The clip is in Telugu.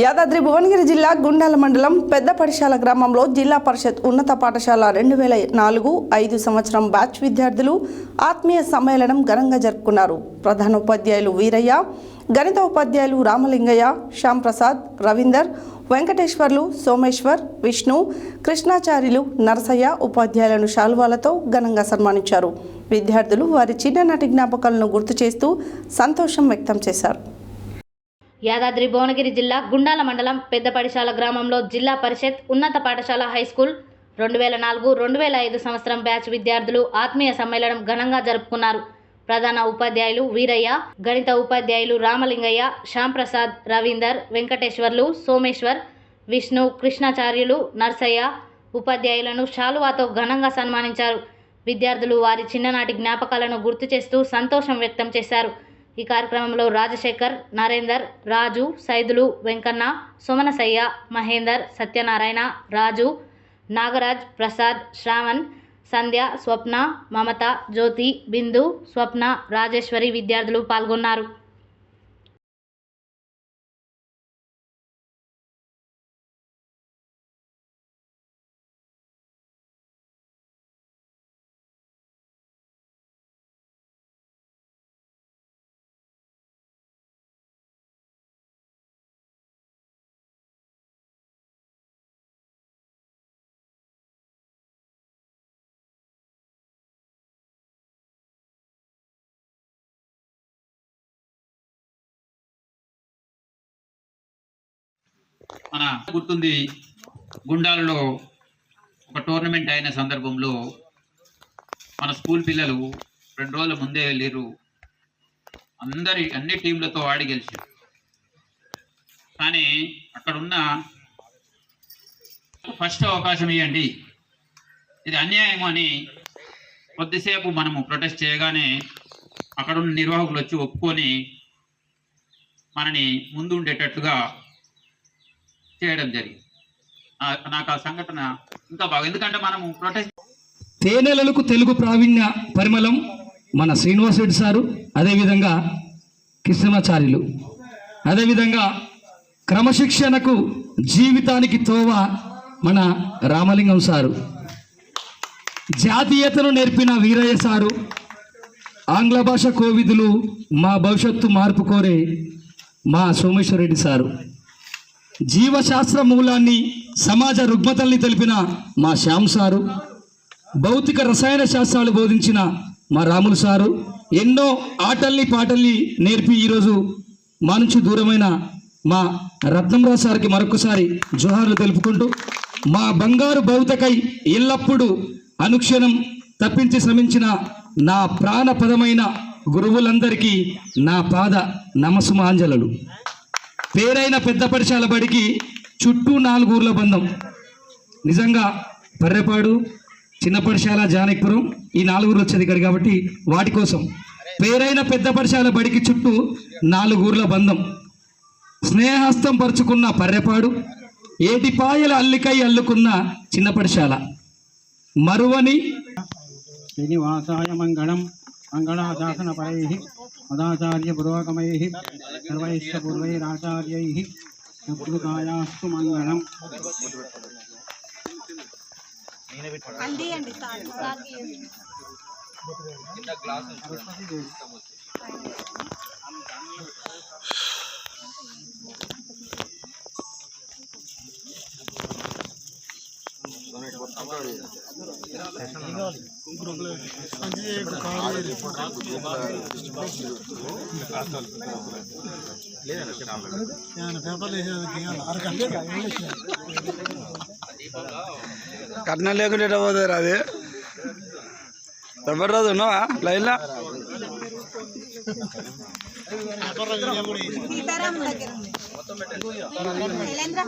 యాదాద్రి భువనగిరి జిల్లా గుండాల మండలం పెద్ద పడిశాల గ్రామంలో జిల్లా పరిషత్ ఉన్నత పాఠశాల రెండు వేల నాలుగు ఐదు సంవత్సరం బ్యాచ్ విద్యార్థులు ఆత్మీయ సమ్మేళనం ఘనంగా జరుపుకున్నారు. ప్రధాన ఉపాధ్యాయులు వీరయ్య గణిత ఉపాధ్యాయులు రామలింగయ్య శ్యామ్ ప్రసాద్ రవీందర్ వెంకటేశ్వర్లు సోమేశ్వర్ విష్ణు కృష్ణాచార్యులు నరసయ్య ఉపాధ్యాయులను శాలువాలతో ఘనంగా సన్మానించారు. విద్యార్థులు వారి చిన్ననాటి జ్ఞాపకాలను గుర్తు చేస్తూ సంతోషం వ్యక్తం చేశారు. యాదాద్రి భువనగిరి జిల్లా గుండాల మండలం పెద్దపడిశాల గ్రామంలో జిల్లా పరిషత్ ఉన్నత పాఠశాల హై స్కూల్ రెండు వేల నాలుగు రెండు వేల ఐదు సంవత్సరం బ్యాచ్ విద్యార్థులు ఆత్మీయ సమ్మేళనం ఘనంగా జరుపుకున్నారు. ప్రధాన ఉపాధ్యాయులు వీరయ్య గణిత ఉపాధ్యాయులు రామలింగయ్య శ్యాంప్రసాద్ రవీందర్ వెంకటేశ్వర్లు సోమేశ్వర్ విష్ణు కృష్ణాచార్యులు నర్సయ్య ఉపాధ్యాయులను శాలువాతో ఘనంగా సన్మానించారు. విద్యార్థులు వారి చిన్ననాటి జ్ఞాపకాలను గుర్తు చేస్తూ సంతోషం వ్యక్తం చేశారు. ఈ కార్యక్రమంలో రాజశేఖర్ నరేందర్ రాజు సైదులు వెంకన్న సుమనసయ్య మహేందర్ సత్యనారాయణ రాజు నాగరాజ్ ప్రసాద్ శ్రావణ్ సంధ్య స్వప్న మమత జ్యోతి బిందు స్వప్న రాజేశ్వరి విద్యార్థులు పాల్గొన్నారు. మన గుర్తుంది గుండాలలో ఒక టోర్నమెంట్ అయిన సందర్భంలో మన స్కూల్ పిల్లలు రెండు రోజుల ముందే వెళ్ళారు అందరి అన్ని టీంలతో ఆడి గెలిచారు. కానీ అక్కడున్న ఫస్ట్ అవకాశం ఇవ్వండి ఇది అన్యాయం అని కొద్దిసేపు మనము ప్రొటెస్ట్ చేయగానే అక్కడున్న నిర్వాహకులు వచ్చి ఒప్పుకొని మనని ముందు ఉండేటట్లుగా చేయడం జరిగింది. నాకు ఆ సంఘటన ఇంకా బాగా ఎందుకంటే మనము ప్రొటెస్ట్ తేనెలలకు తెలుగు ప్రావీణ్య పరిమళం మన శ్రీనివాస్ రెడ్డి సారు అదేవిధంగా కృష్ణమాచార్యులు. అదేవిధంగా క్రమశిక్షణకు జీవితానికి తోవ మన రామలింగం సారు. జాతీయతను నేర్పిన వీరయ్య సారు ఆంగ్ల భాష కోవిదులు మా భవిష్యత్తు మార్పు కోరే మా సోమేశ్వరరెడ్డి సారు. జీవశాస్త్ర మూలాన్ని సమాజ రుగ్మతల్ని తెలిపిన మా శ్యామ్ సారు భౌతిక రసాయన శాస్త్రాలు బోధించిన మా రాములు సారు ఎన్నో ఆటల్ని పాటల్ని నేర్పి ఈరోజు మా నుంచి దూరమైన మా రత్నంరావు సార్కి మరొకసారి జోహార్లు తెలుపుకుంటూ మా బంగారు భౌతకై ఎల్లప్పుడూ అనుక్షణం తప్పించి శ్రమించిన నా ప్రాణపదమైన గురువులందరికీ నా పాద నమసుమాంజలు పేరైన పెద్ద పరిశాల బడికి చుట్టూ నాలుగు ఊర్ల బంధం. నిజంగా పర్రెపాడు చిన్న పరిశాల జానకిపురం ఈ నాలుగు ఊర్లు వచ్చేది ఇక్కడ కాబట్టి వాటి కోసం. పేరైన పెద్ద పరిశాల బడికి చుట్టూ నాలుగు ఊర్ల బంధం. స్నేహస్తం పరుచుకున్న పర్రెపాడు ఏటిపాయల అల్లికై అల్లుకున్న చిన్న పరిశాల మరువని శ్రీనివాసాయ మంగళం पदाचार्यपुरोगमैः पुरोगम पूर्वैराचार्यैः नपुरुकायास्तु मङ्गलम्। కట్నం లేకుండా ఎట్లా పోతారు అది ఎవరు రాదు ఉన్నావా లైన్లో సీతారాం దగ్గర ఉంది శైలేంద్ర